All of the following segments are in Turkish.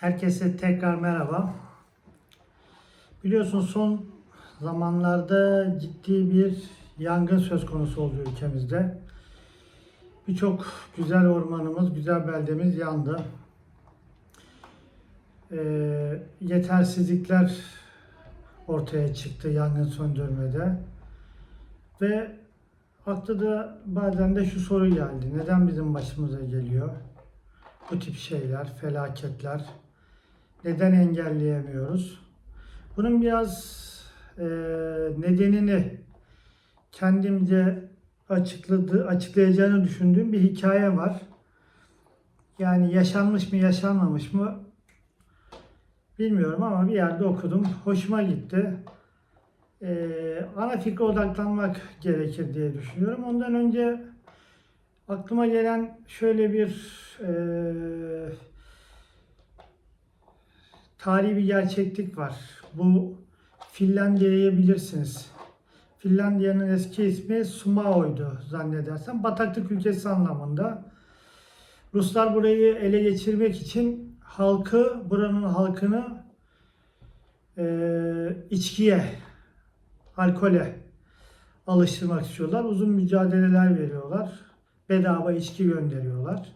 Herkese tekrar merhaba. Biliyorsun son zamanlarda ciddi bir yangın söz konusu oldu ülkemizde. Birçok güzel ormanımız, güzel beldemiz yandı. Ee, yetersizlikler ortaya çıktı yangın söndürmede. Ve aklı da bazen de şu soru geldi. Neden bizim başımıza geliyor? bu tip şeyler, felaketler neden engelleyemiyoruz? Bunun biraz e, nedenini kendimce açıkladı, açıklayacağını düşündüğüm bir hikaye var. Yani yaşanmış mı yaşanmamış mı bilmiyorum ama bir yerde okudum. Hoşuma gitti. E, ana fikre odaklanmak gerekir diye düşünüyorum. Ondan önce aklıma gelen şöyle bir eee tarihi bir gerçeklik var. Bu Finlandiya'yı bilirsiniz. Finlandiya'nın eski ismi Sumao'ydu zannedersem. Bataklık ülkesi anlamında. Ruslar burayı ele geçirmek için halkı, buranın halkını eee içkiye, alkole alıştırmak istiyorlar. Uzun mücadeleler veriyorlar. Bedava içki gönderiyorlar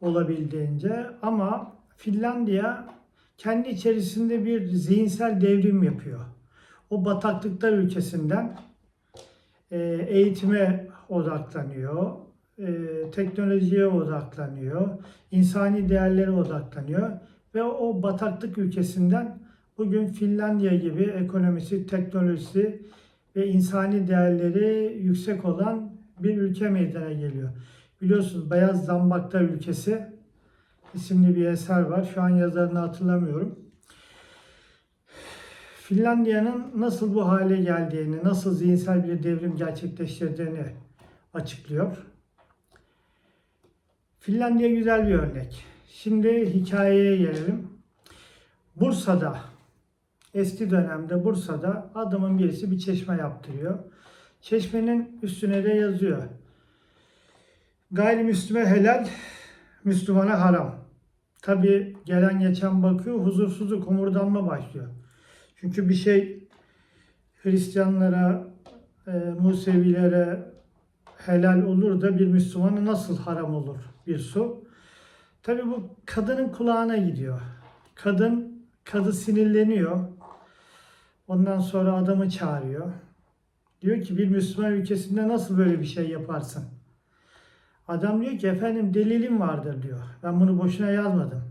olabildiğince ama Finlandiya kendi içerisinde bir zihinsel devrim yapıyor. O bataklıklar ülkesinden e, eğitime odaklanıyor, e, teknolojiye odaklanıyor, insani değerlere odaklanıyor ve o bataklık ülkesinden bugün Finlandiya gibi ekonomisi, teknolojisi ve insani değerleri yüksek olan bir ülke meydana geliyor. Biliyorsunuz Beyaz Zambakta ülkesi isimli bir eser var. Şu an yazarını hatırlamıyorum. Finlandiya'nın nasıl bu hale geldiğini, nasıl zihinsel bir devrim gerçekleştirdiğini açıklıyor. Finlandiya güzel bir örnek. Şimdi hikayeye gelelim. Bursa'da, eski dönemde Bursa'da adamın birisi bir çeşme yaptırıyor. Çeşmenin üstüne de yazıyor. Gayrimüslime helal, Müslümana haram. Tabi gelen geçen bakıyor, huzursuzluk, homurdanma başlıyor. Çünkü bir şey Hristiyanlara, e, Musevilere helal olur da bir Müslümana nasıl haram olur bir su? Tabi bu kadının kulağına gidiyor. Kadın, kadı sinirleniyor. Ondan sonra adamı çağırıyor. Diyor ki bir Müslüman ülkesinde nasıl böyle bir şey yaparsın? Adam diyor ki efendim delilim vardır diyor. Ben bunu boşuna yazmadım.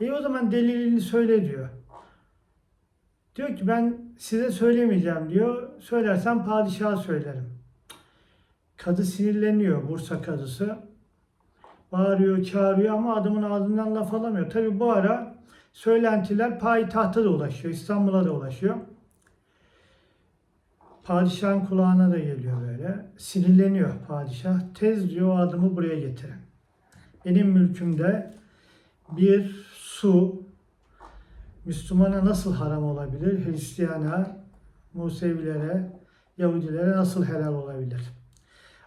İyi o zaman delilini söyle diyor. Diyor ki ben size söylemeyeceğim diyor. Söylersem padişaha söylerim. Kadı sinirleniyor Bursa kadısı. Bağırıyor, çağırıyor ama adamın ağzından laf alamıyor. Tabi bu ara söylentiler payitahta da ulaşıyor. İstanbul'a da ulaşıyor. Padişahın kulağına da geliyor böyle. Sinirleniyor padişah. Tez diyor o adamı buraya getirin. Benim mülkümde bir su Müslümana nasıl haram olabilir? Hristiyana, Musevilere, Yahudilere nasıl helal olabilir?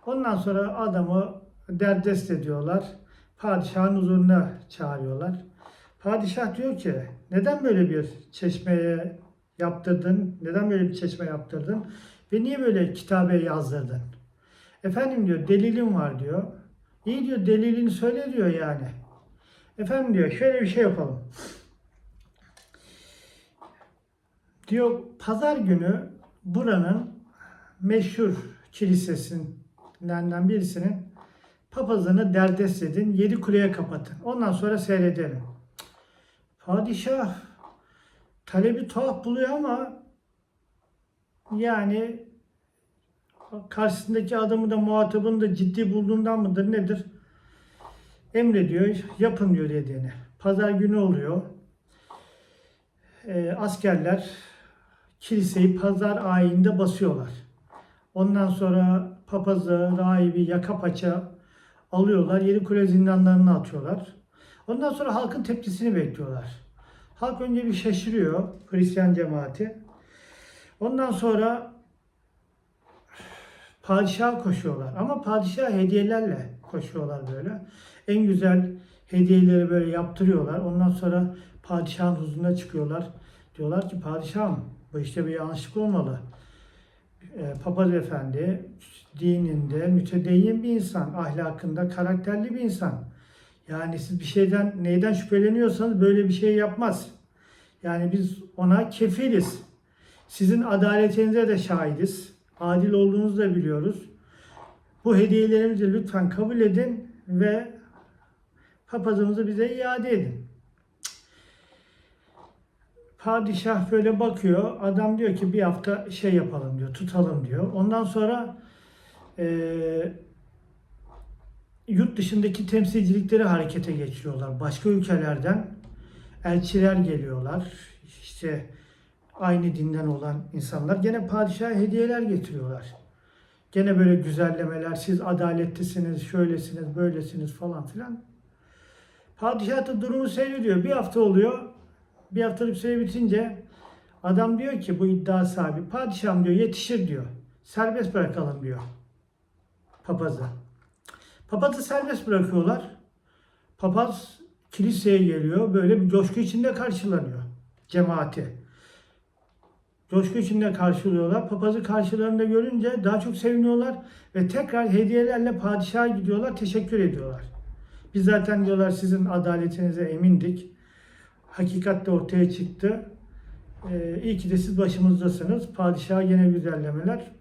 Ondan sonra adamı derdest ediyorlar. Padişahın huzuruna çağırıyorlar. Padişah diyor ki neden böyle bir çeşmeye yaptırdın? Neden böyle bir çeşme yaptırdın? Ve niye böyle kitabe yazdırdın? Efendim diyor delilim var diyor. İyi diyor delilini söyle diyor yani. Efendim diyor şöyle bir şey yapalım. Diyor pazar günü buranın meşhur kilisesinden birisinin papazını derdest edin. Yedi kuleye kapatın. Ondan sonra seyredelim. Padişah talebi tuhaf buluyor ama yani karşısındaki adamı da muhatabını da ciddi bulduğundan mıdır nedir? Emrediyor, yapın diyor dediğini. Pazar günü oluyor. Ee, askerler kiliseyi pazar ayinde basıyorlar. Ondan sonra papazı, rahibi yaka paça alıyorlar. Yedi kule zindanlarına atıyorlar. Ondan sonra halkın tepkisini bekliyorlar. Halk önce bir şaşırıyor Hristiyan cemaati. Ondan sonra padişaha koşuyorlar. Ama padişah hediyelerle koşuyorlar böyle. En güzel hediyeleri böyle yaptırıyorlar. Ondan sonra padişahın huzuruna çıkıyorlar. Diyorlar ki padişahım bu işte bir yanlışlık olmalı. E, Papaz Efendi dininde mütedeyyin bir insan, ahlakında karakterli bir insan. Yani siz bir şeyden neyden şüpheleniyorsanız böyle bir şey yapmaz. Yani biz ona kefiliz. Sizin adaletinize de şahidiz. Adil olduğunuzu da biliyoruz. Bu hediyelerimizi lütfen kabul edin ve papazımızı bize iade edin. Padişah böyle bakıyor. Adam diyor ki bir hafta şey yapalım diyor, tutalım diyor. Ondan sonra eee yurt dışındaki temsilcilikleri harekete geçiriyorlar. Başka ülkelerden elçiler geliyorlar. İşte aynı dinden olan insanlar gene padişaha hediyeler getiriyorlar. Gene böyle güzellemeler, siz adaletlisiniz, şöylesiniz, böylesiniz falan filan. Padişah da durumu seyrediyor. Bir hafta oluyor. Bir haftalık süre bitince adam diyor ki bu iddia sahibi, padişahım diyor yetişir diyor. Serbest bırakalım diyor papazı. Papazı serbest bırakıyorlar. Papaz kiliseye geliyor. Böyle bir coşku içinde karşılanıyor cemaati. Coşku içinde karşılıyorlar. Papazı karşılarında görünce daha çok seviniyorlar ve tekrar hediyelerle padişaha gidiyorlar, teşekkür ediyorlar. Biz zaten diyorlar sizin adaletinize emindik. Hakikat de ortaya çıktı. Ee, iyi ki de siz başımızdasınız. Padişaha yine güzellemeler.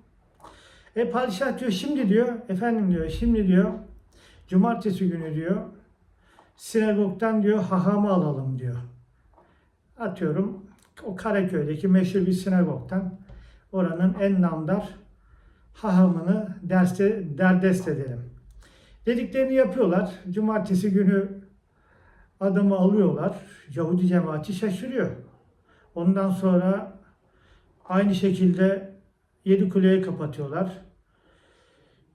E padişah diyor şimdi diyor, efendim diyor, şimdi diyor, cumartesi günü diyor, sinagogdan diyor hahamı alalım diyor. Atıyorum o Karaköy'deki meşhur bir sinagogdan oranın en namdar hahamını derste, derdest edelim. Dediklerini yapıyorlar. Cumartesi günü adamı alıyorlar. Yahudi cemaati şaşırıyor. Ondan sonra aynı şekilde Yedi Kule'yi kapatıyorlar.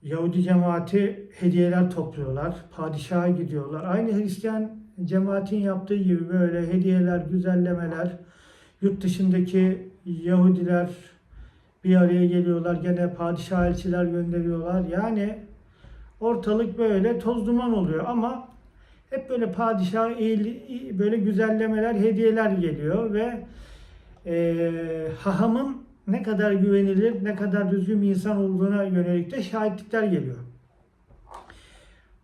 Yahudi cemaati hediyeler topluyorlar. Padişaha gidiyorlar. Aynı Hristiyan cemaatin yaptığı gibi böyle hediyeler, güzellemeler. Yurt dışındaki Yahudiler bir araya geliyorlar. Gene padişah elçiler gönderiyorlar. Yani ortalık böyle toz duman oluyor ama hep böyle padişah böyle güzellemeler, hediyeler geliyor ve eee hahamın ne kadar güvenilir, ne kadar düzgün bir insan olduğuna yönelik de şahitlikler geliyor.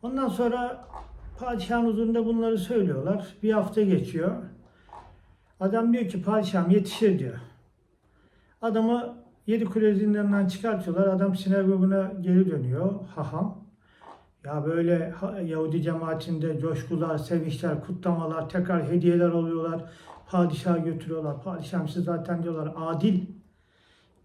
Ondan sonra padişahın huzurunda bunları söylüyorlar. Bir hafta geçiyor. Adam diyor ki padişahım yetişir diyor. Adamı yedi kule zindanından çıkartıyorlar. Adam sinagoguna geri dönüyor. Haham. Ya böyle Yahudi cemaatinde coşkular, sevinçler, kutlamalar, tekrar hediyeler oluyorlar. Padişaha götürüyorlar. Padişahım siz zaten diyorlar adil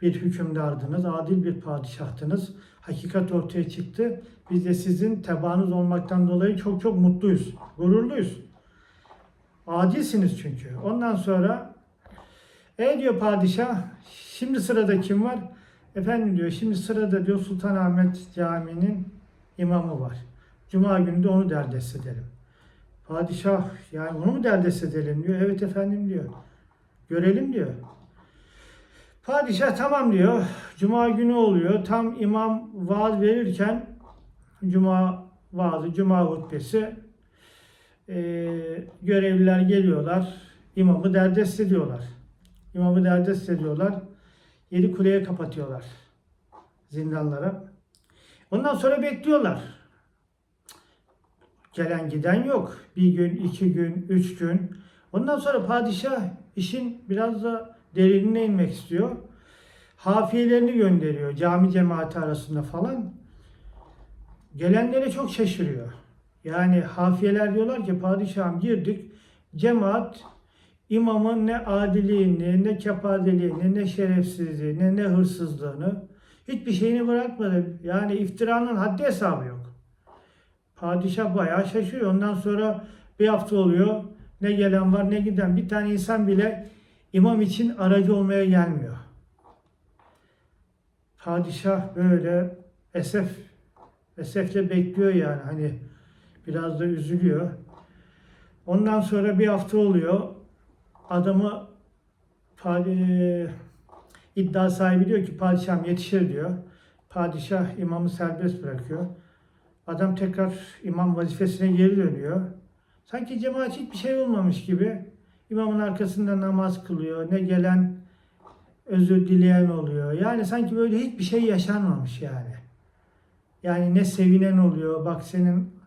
bir hükümdardınız, adil bir padişahtınız. Hakikat ortaya çıktı. Biz de sizin tebaanız olmaktan dolayı çok çok mutluyuz, gururluyuz. Adilsiniz çünkü. Ondan sonra e diyor padişah, şimdi sırada kim var? Efendim diyor, şimdi sırada diyor Sultanahmet Camii'nin imamı var. Cuma günü de onu derdest edelim. Padişah yani onu mu derdest edelim diyor. Evet efendim diyor. Görelim diyor. Padişah tamam diyor. Cuma günü oluyor. Tam imam vaaz verirken Cuma vaazı, Cuma hutbesi eee, görevliler geliyorlar. İmamı derdest ediyorlar. İmamı derdest ediyorlar. Yedi kuleye kapatıyorlar. Zindanlara. Ondan sonra bekliyorlar. Gelen giden yok. Bir gün, iki gün, üç gün. Ondan sonra padişah işin biraz da derinine inmek istiyor. Hafiyelerini gönderiyor cami cemaati arasında falan. Gelenlere çok şaşırıyor. Yani hafiyeler diyorlar ki padişahım girdik. Cemaat imamın ne adiliğini, ne kepazeliğini, ne şerefsizliğini, ne hırsızlığını hiçbir şeyini bırakmadı. Yani iftiranın haddi hesabı yok. Padişah bayağı şaşırıyor. Ondan sonra bir hafta oluyor. Ne gelen var ne giden. Bir tane insan bile imam için aracı olmaya gelmiyor. Padişah böyle esef esefle bekliyor yani hani biraz da üzülüyor. Ondan sonra bir hafta oluyor. Adamı padi- iddia sahibi diyor ki padişahım yetişir diyor. Padişah imamı serbest bırakıyor. Adam tekrar imam vazifesine geri dönüyor. Sanki cemaat hiçbir şey olmamış gibi imamın arkasında namaz kılıyor. Ne gelen özür dileyen oluyor. Yani sanki böyle hiçbir şey yaşanmamış yani. Yani ne sevinen oluyor. Bak senin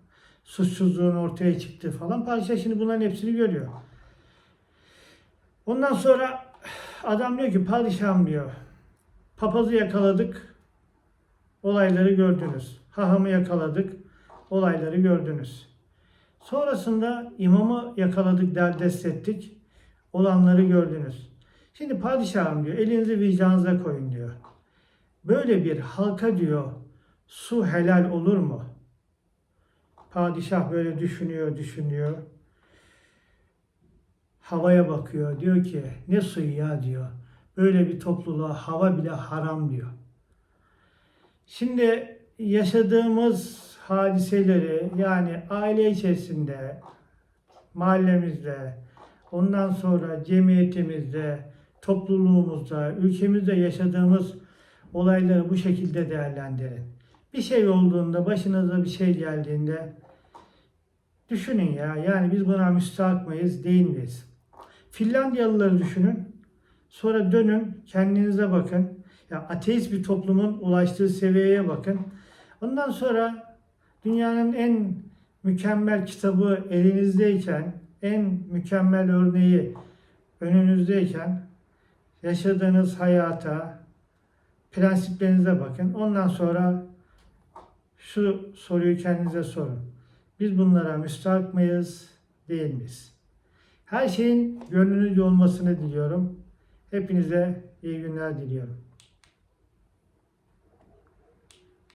suçsuzluğun ortaya çıktı falan. Padişah şimdi bunların hepsini görüyor. Ondan sonra adam diyor ki padişahım diyor. Papazı yakaladık. Olayları gördünüz. Hahamı yakaladık. Olayları gördünüz. Sonrasında imamı yakaladık, derdest ettik. Olanları gördünüz. Şimdi padişahım diyor, elinizi vicdanınıza koyun diyor. Böyle bir halka diyor, su helal olur mu? Padişah böyle düşünüyor, düşünüyor. Havaya bakıyor. Diyor ki ne suyu ya diyor. Böyle bir topluluğa hava bile haram diyor. Şimdi yaşadığımız hadiseleri yani aile içerisinde, mahallemizde, ondan sonra cemiyetimizde, topluluğumuzda, ülkemizde yaşadığımız olayları bu şekilde değerlendirin. Bir şey olduğunda, başınıza bir şey geldiğinde düşünün ya. Yani biz buna müstahak mıyız, değil miyiz? Finlandiyalıları düşünün. Sonra dönün, kendinize bakın. Ya ateist bir toplumun ulaştığı seviyeye bakın. Ondan sonra dünyanın en mükemmel kitabı elinizdeyken, en mükemmel örneği önünüzdeyken yaşadığınız hayata, prensiplerinize bakın. Ondan sonra şu soruyu kendinize sorun. Biz bunlara müstahak mıyız, değil miyiz? Her şeyin gönlünüzce olmasını diliyorum. Hepinize iyi günler diliyorum.